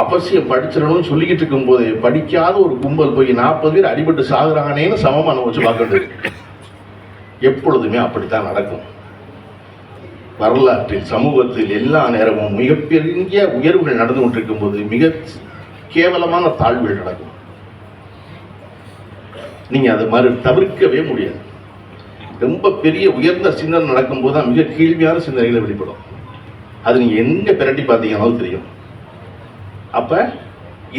அவசியம் படிச்சிடணும்னு சொல்லிக்கிட்டு இருக்கும்போது படிக்காத ஒரு கும்பல் போய் நாற்பது பேர் அடிபட்டு சாகுறானேன்னு சமமான அனுபவிச்சு பார்க்கறது. எப்பொழுதுமே அப்படித்தான் நடக்கும். வரலாற்றில் சமூகத்தில் எல்லா நேரமும் மிகப்பெரிய உயர்வுகள் நடந்து கொண்டிருக்கும் போது மிக கேவலமான தாழ்வுகள் நடக்கும். நீங்க அதை மறு தவிர்க்கவே முடியாது. ரொம்ப பெரிய உயர்ந்த சிந்தனை நடக்கும்போது தான் மிக கீழ்மையான சிந்தனைகளை வெளிப்படும். அது நீங்க எங்க பிரட்டி பார்த்தீங்கன்னாலும் தெரியும். அப்போ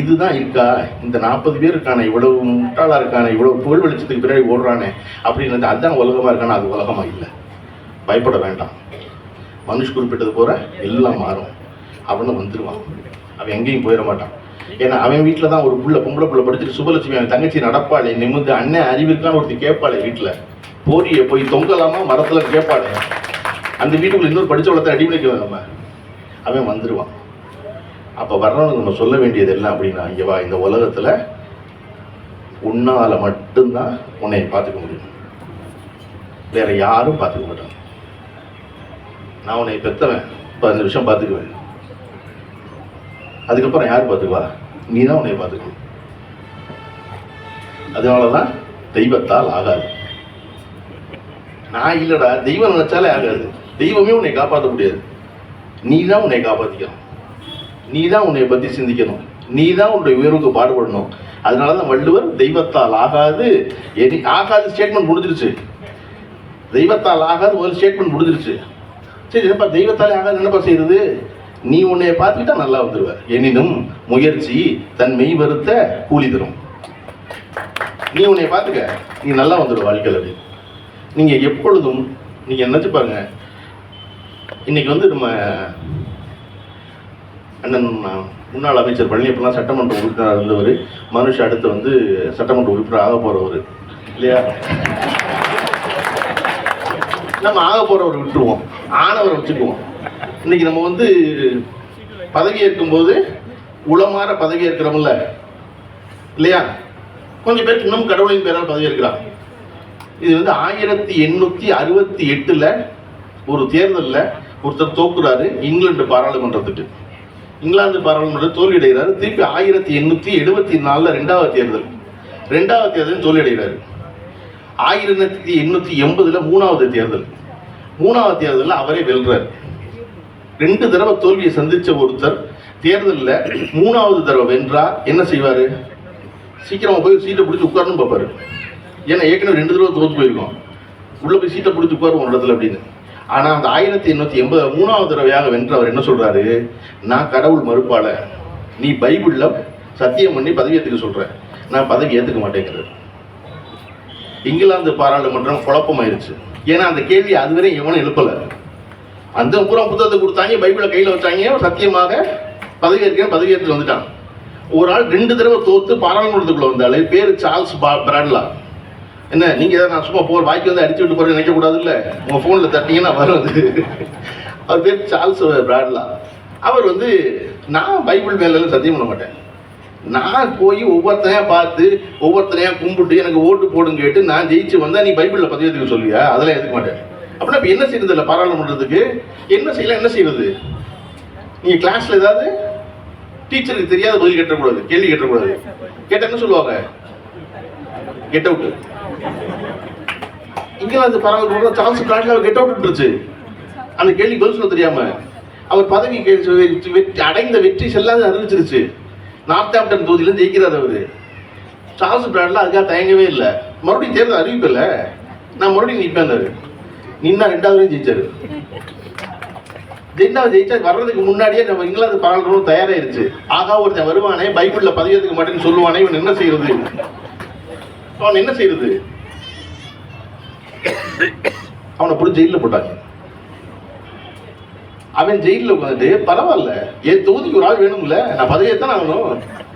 இதுதான் இருக்கா? இந்த நாற்பது பேர் இருக்கானே இவ்வளவு முட்டாளாக இருக்கானே இவ்வளவு புகழ் வெளிச்சத்துக்கு பின்னாடி ஓடுறானே அப்படின்னு அதான் உலகமா இருக்கானா? அது உலகமாக இல்லை. பயப்பட வேண்டாம். மனுஷ் குறிப்பிட்டது போற எல்லாம் மாறும். அவனும் வந்துடுவான் அவன் எங்கேயும் போயிட மாட்டான். ஏன்னா அவன் வீட்டில் தான் ஒரு புள்ள பொம்பளை புள்ள படிச்சுட்டு சுபலட்சுமி அவன் தங்கச்சி நடப்பாளே நிமிந்து அண்ணன் அறிவிற்கான ஒருத்தி கேட்பாளே வீட்டில் போரிய போய் தொங்கலாமா மரத்தில் கேட்பாளே. அந்த வீட்டுக்குள்ள இன்னொரு படித்த படிச்சவளத்தை அடிமணிக்க நம்ம. அவன் வந்துடுவான் அப்போ வர்றவங்க நம்ம சொல்ல வேண்டியது என்ன அப்படின்னா ஐயவா வா இந்த உலகத்தில் உன்னால மட்டும்தான் உன்னை பார்த்துக்க முடியும். வேற யாரும் பார்த்துக்க மாட்டாங்க. நான் உன்னை பெற்றவன் பதினஞ்சு விஷயம் பார்த்துக்குவேன். அதுக்கப்புறம் யார் பார்த்துக்குவா? நீ தான் உன்னை பார்த்துக்கணும். அதனால தான் தெய்வத்தால் ஆகாது. நான் இல்லைடா தெய்வம் நினைச்சாலே ஆகாது. தெய்வமே உன்னை காப்பாற்ற முடியாது. நீ தான் உன்னை காப்பாற்றிக்கணும் நீ தான் உன்னை பற்றி சிந்திக்கணும். நீ தான் உன்னுடைய உயர்வுக்கு பாடுபடணும். அதனால தான் வள்ளுவர் தெய்வத்தால் ஆகாது எனி ஆகாது ஸ்டேட்மெண்ட் முடிஞ்சிருச்சு. தெய்வத்தால் ஆகாது ஒரு ஸ்டேட்மெண்ட் முடிஞ்சிருச்சு. சரி என்னப்பா தெய்வத்தாலே ஆகாது என்னப்பா செய்யறது நீ உன்னைய பார்த்துக்கிட்டா நல்லா வந்துடுவார் எனினும் முயற்சி தன் மெய் வருத்த கூலி தரும். நீ உன்னைய பார்த்துக்க. நீ நல்லா வந்துடுவ வாழ்க்கையில் நீங்கள் எப்பொழுதும் நீங்கள் என்னச்சு பாருங்க. இன்னைக்கு வந்து நம்ம அண்ணன் முன்னாள் அமைச்சர் பழனியப்பெல்லாம் சட்டமன்ற உறுப்பினராக இருந்தவர். மனுஷ அடுத்து வந்து சட்டமன்ற உறுப்பினர் ஆக போகிறவர் இல்லையா? நம்ம ஆக போகிறவரை விட்டுருவோம். ஆனவரை வச்சுக்குவோம். இன்னைக்கு நம்ம வந்து பதவி ஏற்கும்போது உளமாற பதவி ஏற்கிறோம்ல இல்லையா? கொஞ்சம் பேருக்கு இன்னும் கடவுளின் பேரால் பதவி ஏற்கிறாங்க இது வந்து ஆயிரத்தி எண்ணூற்றி அறுபத்தி எட்டில் ஒரு தேர்தலில் ஒருத்தர் தோக்குறாரு இங்கிலாந்து பாராளுமன்றத்துக்கு. இங்கிலாந்து பாராளுமன்றம் தோல்வியடைகிறார். திருப்பி ஆயிரத்தி எண்ணூத்தி எழுபத்தி நாலுல ரெண்டாவது தேர்தல். ரெண்டாவது தேர்தல் தோல்வியடைகிறார். ஆயிரத்தி எண்ணூத்தி எண்பதுல மூணாவது தேர்தல். மூணாவது தேர்தலில் அவரே வெல்றார். ரெண்டு தடவை தோல்வியை சந்திச்ச ஒருத்தர் தேர்தலில் மூணாவது தடவை வென்றா என்ன செய்வார்? சீக்கிரமா போய் சீட்டை பிடிச்சி உட்காரணும் பார்ப்பாரு. ஏன்னா ஏற்கனவே ரெண்டு தடவை தோத்து போயிருக்கோம். உள்ளே போய் சீட்டை பிடிச்சி உட்காருவோம் இடத்துல அப்படின்னு. ஆனால் அந்த ஆயிரத்தி எண்ணூத்தி எண்பது மூணாவது தடவையாக வென்றவர் என்ன சொல்றாரு? நான் கடவுள் மறுப்பாள நீ பைபிள்ல சத்தியம் பண்ணி பதவி ஏற்றுக்க சொல்கிறேன் நான் பதவி ஏற்றுக்க மாட்டேங்கிறது. இங்கிலாந்து பாராளுமன்றம் குழப்பமாயிருச்சு. ஏன்னா அந்த கேள்வி அதுவரை எவனும் எழுப்பலை. அந்த பூரா புத்தகத்தை கொடுத்தாங்க பைபிளை கையில் வச்சாங்க சத்தியமாக பதவி ஏற்க பதவி ஏற்றுட்டு வந்துட்டான். ஒரு ஆள் ரெண்டு தடவை தோத்து பாராளுமன்றத்துக்குள்ள வந்தாலே பேர் சார்ல்ஸ் பா- பிராட்லா. என்ன நீங்கள் ஏதாவது நான் சும்மா போகிற வாய்க்கு வந்து அடிச்சு விட்டு போகிறேன் நினைக்கக்கூடாது இல்லை உங்கள் ஃபோனில் தட்டிங்கன்னா வரும் அது. அவர் பேர் சார்ல்ஸ் பிராட்லா. அவர் வந்து நான் பைபிள் மேலே சத்தியம் பண்ண மாட்டேன். நான் போய் ஒவ்வொருத்தனையாக பார்த்து ஒவ்வொருத்தனையாக கும்பிட்டு எனக்கு ஓட்டு போடுன்னு கேட்டு நான் ஜெயிச்சு வந்தால் நீ பைபிளில் பதிவு எடுத்துக்க சொல்லுவியா? அதெல்லாம் எதுக்க மாட்டேன். அப்படின்னா இப்போ என்ன செய்யறது இல்லை பாராளுமன்றத்துக்கு? என்ன செய்யலாம் என்ன செய்யறது? நீங்கள் கிளாஸில் ஏதாவது? டீச்சருக்கு தெரியாத பதில் கேட்டக்கூடாது கேள்வி கேட்டக்கூடாது கேட்டால் என்ன சொல்லுவாங்க? கெட் அவுட் இங்கிலாந்து பரவல் சார்ல்ஸ் பிளாட்ல கெட் அவுட் இருந்துச்சு அந்த கேள்வி பதில் சொல்ல தெரியாம அவர் பதவி கே- வெற்றி அடைந்த வெற்றி செல்லாத அறிவிச்சிருச்சு. நார்த் ஆம்டன் தொகுதியில ஜெயிக்கிறார் அவரு. சார்ல்ஸ் பிராட்ல அதுக்காக தயங்கவே இல்லை. மறுபடியும் தேர்தல் அறிவிப்பில்ல. நான் மறுபடியும் நிற்பேன் நின்னா ரெண்டாவது ஜெயிச்சாரு. ரெண்டாவது ஜெயிச்சா வர்றதுக்கு முன்னாடியே நம்ம இங்கிலாந்து பாராளுமன்றம் தயாராயிருச்சு. ஆகா ஒருத்தன் வருவானே பைபிளில் பதிவு மாட்டேன்னு சொல்லுவானே இவன் என்ன செய்யறது? அவன் என்ன செய்யறது? அவனை பிடிச்சி ஜெயிலில் போட்டாங்க. அவன் ஜெயிலில் உட்காந்துட்டு பரவாயில்ல என் தொகுதிக்கு ஒரு ஆள் வேணும்ல நான் பதவியத்தான் ஆகணும்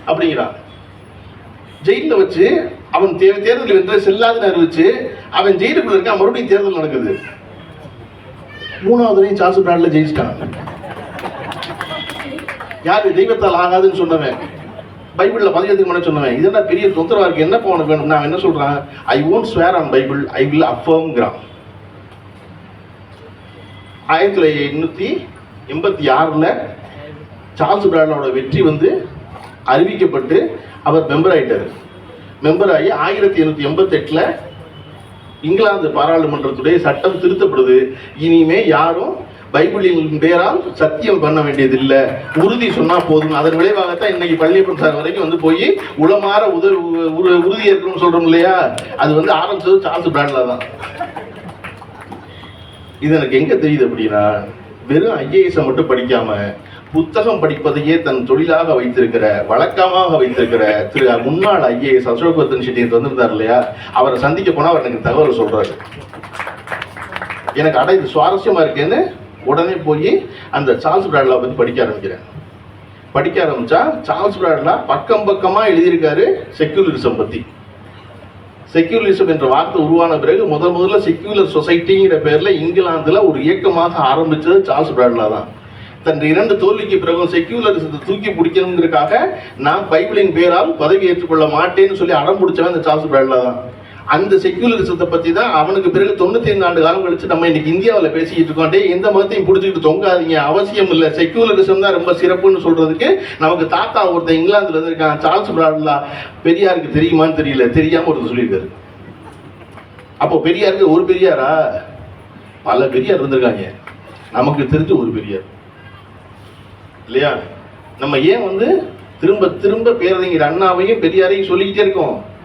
அப்படிங்கிறான். ஜெயிலில் வச்சு அவன் தே தேர்தல் வென்ற செல்லாதுன்னு அறிவிச்சு அவன் ஜெயிலுக்குள்ள இருக்கான் மறுபடியும் தேர்தல் நடக்குது. மூணாவது சாசு பிராண்டில் ஜெயிச்சிட்டான். யாரு தெய்வத்தால் ஆகாதுன்னு சொன்னவன். பைபிளில் பதினெட்டுக்கு முன்னாடி சொன்னவன் இதெல்லாம் பெரிய தொந்தரவாக இருக்குது என்ன உனக்கு வேணும் நான் என்ன சொல்கிறேன் I won't swear on Bible I will அஃபர்ம்ங்கிறான் ஆயிரத்தி தொள்ளாயிரத்தி எண்ணூற்றி எண்பத்தி ஆறில் சார்ல்ஸ் பிராட்லோட வெற்றி வந்து அறிவிக்கப்பட்டு அவர் மெம்பர் ஆகிட்டார் மெம்பர் ஆகி ஆயிரத்தி எண்ணூற்றி எண்பத்தெட்டில் இங்கிலாந்து பாராளுமன்றத்துடைய சட்டம் திருத்தப்படுது. இனிமே யாரும் பைபிளின் பேரால் சத்தியம் பண்ண வேண்டியதில்லை. உறுதி சொன்னா போதும். அதன் விளைவாகத்தான் இன்னைக்கு பள்ளியப்பன் சார் வரைக்கும் வந்து போய் உளமாற உத உறுதி இருக்கணும்னு சொல்றோம் இல்லையா? அது வந்து ஆரம்பிச்சது சார்ஸ் பிராண்ட்ல தான். இது எனக்கு எங்க தெரியுது அப்படின்னா வெறும் ஐஏஎஸ் மட்டும் படிக்காம புத்தகம் படிப்பதையே தன் தொழிலாக வைத்திருக்கிற வழக்கமாக வைத்திருக்கிற திரு முன்னாள் ஐஏஎஸ் அசோக் வர்தன் ஷெட்டி வந்திருந்தார் இல்லையா? அவரை சந்திக்க போனா அவர் எனக்கு தகவல் சொல்றாரு. எனக்கு அட இது சுவாரஸ்யமா இருக்கேன்னு உடனே போய் அந்த சார்ல்ஸ் பிராட்லா பற்றி படிக்க ஆரம்பிக்கிறேன். படிக்க ஆரம்பித்தா சார்ல்ஸ் பிராட்லா பக்கம் பக்கமாக எழுதியிருக்காரு செக்யூலரிசம் பற்றி செக்யூலரிசம் என்ற வார்த்தை உருவான பிறகு முதல் முதல்ல செக்யூலர் சொசைட்டிங்கிற பேரில் இங்கிலாந்தில் ஒரு இயக்கமாக ஆரம்பித்தது சார்ல்ஸ் பிராட்லா தான். தன் இரண்டு தோல்விக்கு பிறகு செக்யூலரிசத்தை தூக்கி பிடிக்கணுங்கிறதுக்காக நான் பைபிளின் பேரால் பதவி ஏற்றுக்கொள்ள மாட்டேன்னு சொல்லி அடம் பிடிச்சவன் அந்த சார்ஸ் பிராட்லா தான். அந்த செக்யூலரிசத்தை பத்தி தான் அவனுக்கு பிறகு தொண்ணூத்தி ஐந்து ஆண்டு காலம் கழிச்சு நம்ம இன்னைக்கு இந்தியாவில் பேசிக்கிட்டு இருக்கோம். டேய் எந்த மதத்தையும் பிடிச்சிக்கிட்டு தொங்காதீங்க. அவசியம் இல்லை. செக்யூலரிசம் தான் ரொம்ப சிறப்புன்னு சொல்றதுக்கு நமக்கு தாத்தா ஒருத்தன் இங்கிலாந்துல இருந்திருக்கான். சார்ல்ஸ் பிராட்லா பெரியாருக்கு தெரியுமான்னு தெரியல. தெரியாம ஒருத்தர் சொல்லியிருக்காரு. அப்போ பெரியாருக்கு ஒரு பெரியாரா? பல பெரியார் இருந்திருக்காங்க. நமக்கு தெரிஞ்ச ஒரு பெரியார். இல்லையா? நம்ம ஏன் வந்து திரும்ப திரும்ப பேரறிஞர் அண்ணாவையும் பெரியாரையும் சொல்லிக்கிட்டே இருக்கோம்?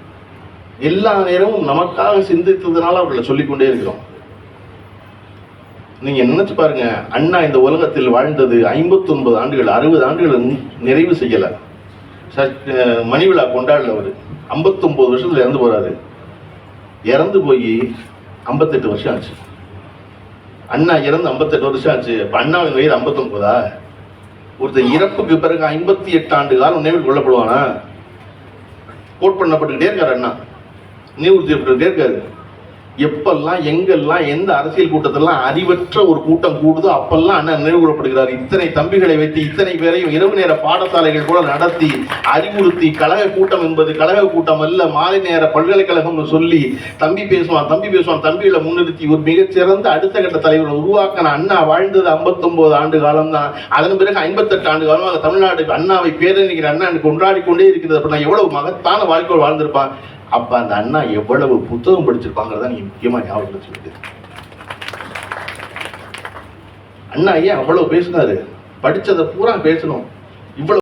எல்லா நேரமும் நமக்காக சிந்தித்ததுனால அவர்களை சொல்லிக்கொண்டே இருக்கிறோம். நீங்க நினைச்சு பாருங்க அண்ணா இந்த உலகத்தில் வாழ்ந்தது 59 ஆண்டுகள் அறுபது ஆண்டுகள் நிறைவு செய்யல. மணி விழா கொண்டாடல அவர் ஐம்பத்தொன்பது வருஷத்துல இறந்து போறாரு. இறந்து போய் 58 வருஷம் ஆச்சு. அண்ணா இறந்து 58 வருஷம் ஆச்சு. இப்போ அண்ணாவின் வயது 59 ஒருத்தர் இறப்புக்கு பிறகு ஐம்பத்தி எட்டு ஆண்டு காலம் நினைவில் கொள்ளப்படுவானா? கோட் பண்ணப்பட்டுக்கிட்டே இருக்கார் அண்ணா. நினைவு செய்யப்பட்டுக்கிட்டே இருக்காரு எப்பெல்லாம் எங்கெல்லாம் எந்த அரசியல் கூட்டத்தெல்லாம் அறிவற்ற ஒரு கூட்டம் கூடுதோ அப்பெல்லாம் அண்ணன் நினைவு கூறப்படுகிறார் இத்தனை தம்பிகளை வைத்து இத்தனை பேரையும் இரவு நேர பாடசாலைகள் கூட நடத்தி அறிவுறுத்தி கழக கூட்டம் என்பது கழக கூட்டம் அல்ல மாலை நேர பல்கலைக்கழகம்னு சொல்லி தம்பி பேசுவான் தம்பி பேசுவான் தம்பிகளை முன்னிறுத்தி ஒரு மிகச்சிறந்த அடுத்த கட்ட தலைவரை உருவாக்கின அண்ணா வாழ்ந்தது 59 ஆண்டு காலம் தான் அதன் பிறகு 58 ஆண்டு காலமாக தமிழ்நாடு அண்ணாவை பேரணிக்கிற அண்ணா கொண்டாடி கொண்டே இருக்கிறது அப்படின்னா எவ்வளவு மகத்தான வாழ்க்கை வாழ்ந்திருப்பான். அப்ப அந்த அண்ணா எவ்வளவு புத்தகம் படிச்சிருப்பாங்கிறத நீங்க முக்கியமா ஞாபகம் வச்சுக்கிட்டு. அண்ணா ஏன் அவ்வளவு பேசினாரு? படிச்சதை பூரா பேசணும். இவ்வளவு